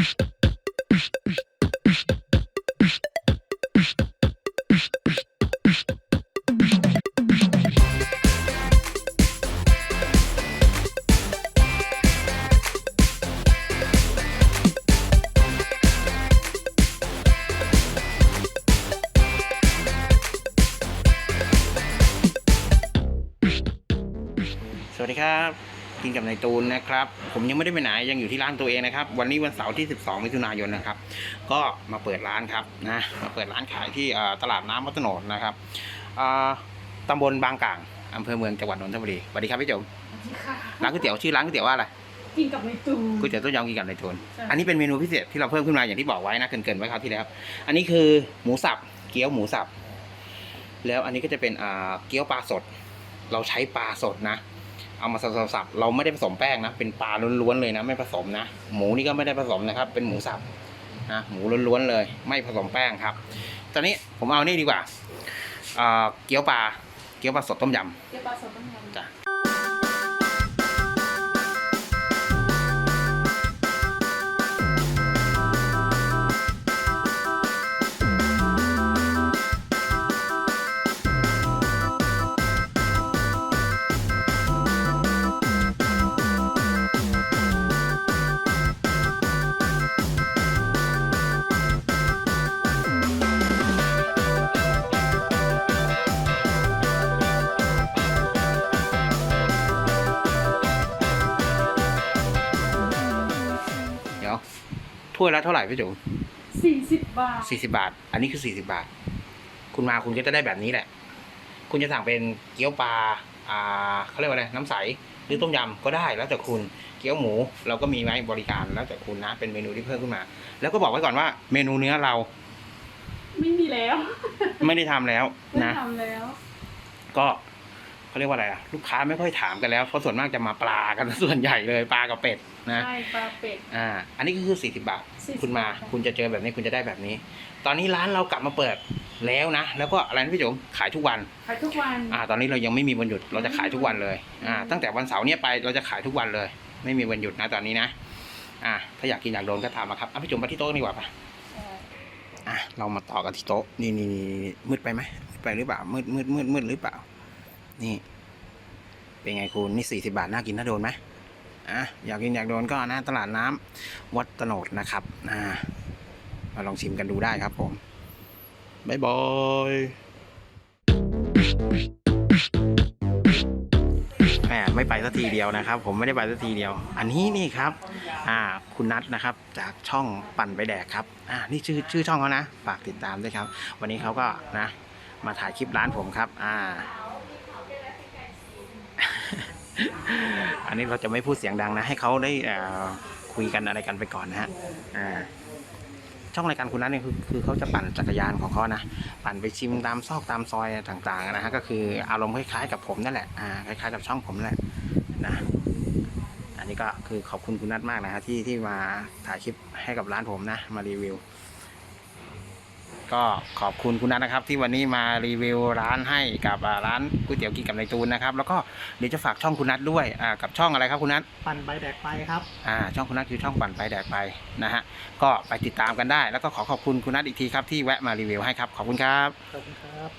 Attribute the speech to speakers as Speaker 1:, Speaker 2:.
Speaker 1: สวัสดีครับ กินกับนายตูนนะครับ ผมยังไม่ได้ไปไหนยังอยู่ที่ร้านตัวเองนะครับ วันนี้วันเสาร์ที่ 12 มิถุนายนนะครับ ก็มาเปิดร้านครับนะมาเปิดร้านขายที่เอ่อตลาดน้ำวัดโตโนดนะครับอ่าตำบลบางกลางอำเภอเมืองจังหวัดนนทบุรีสวัสดีครับพี่จุ๋ม
Speaker 2: ค่ะ
Speaker 1: ร้านก๋วยเตี๋ยวชื่อร้านก๋วยเตี๋ยวว่าอะไร
Speaker 2: กินกับในตู
Speaker 1: ก๋วยเตี๋ยวต้มยำกินกับนายตูน
Speaker 2: ใช่
Speaker 1: อันนี้เป็นเมนูพิเศษที่เราเพิ่มขึ้นมาอย่างที่บอกไว้นะเกรินๆไว้คราวที่แล้วอันนี้คือหมูสับเกี๊ยวหมูสับแล้วอันนี้ก็จะเป็นอ่าเกี๊ยวปลาสด เราใช้ปลาสดนะ เอามาสับๆๆเราไม่ได้ผสมแป้งนะ เป็นปลาล้วนๆเลยนะ ไม่ผสมนะ หมูนี่ก็ไม่ได้ผสมนะครับ เป็นหมูสับนะหมูล้วนๆเลย ไม่ผสมแป้งครับ ตอนนี้ผมเอานี่ดีกว่าอ่าเกี๊ยวปลาเกี๊ยวปลาสดต้มยำ
Speaker 2: เกี๊ยวปลาสดต้มยำ
Speaker 1: จ้ะ ถ้วยละเท่าไหร่พี่จุ๋ม
Speaker 2: สี่สิบบาท
Speaker 1: สี่สิบาท อันนี้คือสี่สิบาท คุณมาคุณก็จะได้แบบนี้แหละ คุณจะสั่งเป็นเกี๊ยวปลาอ่าเขาเรียกว่าอะไรน้ำใสหรือต้มยำก็ได้แล้วแต่คุณเกี๊ยวหมู เราก็มีไว้บริการแล้วแต่คุณนะเป็นเมนูที่เพิ่มขึ้นมา แล้วก็บอกไว้ก่อนว่าเมนูเนื้อเรา
Speaker 2: ไม่มีแล้ว
Speaker 1: ไม่ได้ทำแล้ว
Speaker 2: ไม่
Speaker 1: นะ
Speaker 2: ทำแล้ว
Speaker 1: ก็ เขาเรียกว่าอะไรอะลูกค้าไม่ค่อยถามกันแล้วเพราะส่วนมากจะมาปลากันส่วนใหญ่เลยปลากับเป็ดนะ
Speaker 2: ใช่ปลาเป็ด
Speaker 1: อ่า อันนี้ก็คือสี่สิบาท
Speaker 2: 40
Speaker 1: คุณมา
Speaker 2: บาท
Speaker 1: คุณจะเจอแบบนี้คุณจะได้แบบนี้ ตอนนี้ร้านเรากลับมาเปิดแล้วนะ แล้วก็อะไรนะพี่จุ๋มขายทุกวัน
Speaker 2: ขายทุกวัน
Speaker 1: อ่า ตอนนี้เรายังไม่มีวันหยุด เราจะขายทุกวันเลย อ่า
Speaker 2: อืม
Speaker 1: ตั้งแต่วันเสาร์เนี้ยไปเราจะขายทุกวันเลย ไม่มีวันหยุดนะตอนนี้นะ อ่า ถ้าอยากกินอยากโดนก็ตามมาครับอะพี่จุ๋มมาที่โต๊ะดีกว่าปะ
Speaker 2: ใช่
Speaker 1: อะ เรามาต่อกันที่โต๊ะนี่นี่นี่นี่มืดไปไหมมืดไปหรือเปล่า มืดมืดมืดมืดหรือเปล่า นี่ เป็นไงคุณนี่สี่สิบาท น่ากินน่าโดนไหมอะอยากกินอยากโดนก็หน้าตลาดน้ำวัดตโนดนะครับอ่ามาลองชิมกันดูได้ครับผมบ๊ายบายแหมไม่ไปสักทีเดียวนะครับ ผมไม่ได้ไปสักทีเดียว อันนี้นี่ครับอ่าคุณนัทนะครับ จากช่องปั่นไปแดกครับอ่านี่ชื่อชื่อช่องเขานะฝากติดตามด้วยครับ วันนี้เขาก็นะ มาถ่ายคลิปร้านผมครับ อ่า อันนี้เราจะไม่พูดเสียงดังนะ ให้เขาได้คุยกันอะไรกันไปก่อนนะฮะช่องรายการคุณนัทเนี่ยคือคือเขาจะปั่นจักรยานของเขานะ ปั่นไปชิมตามซอกตามซอยต่างๆนะฮะก็คืออารมณ์คล้ายๆกับผมนั่นแหละอ่าคล้ายๆกับช่องผมแหละนะอันนี้ก็คือขอบคุณคุณนัทมากนะฮะที่ที่มาถ่ายคลิปให้กับร้านผมนะ มารีวิว ก็ขอบคุณคุณนัทนะครับ ที่วันนี้มารีวิวร้านให้กับอ่าร้านก๋วยเตี๋ยวกินกับนายตูนนะครับ แล้วก็เดี๋ยวจะฝากช่องคุณนัทด้วยอ่ากับช่องอะไรครับคุณนัท
Speaker 3: ปั่นใบแดกไปครับ
Speaker 1: อ่าช่องคุณนัทคือช่องปั่นไปแดกไปนะฮะก็ไปติดตามกันได้ แล้วก็ขอขอบคุณคุณนัทอีกทีครับที่แวะมารีวิวให้ครับขอบคุณครับ
Speaker 3: ขอบคุณครับ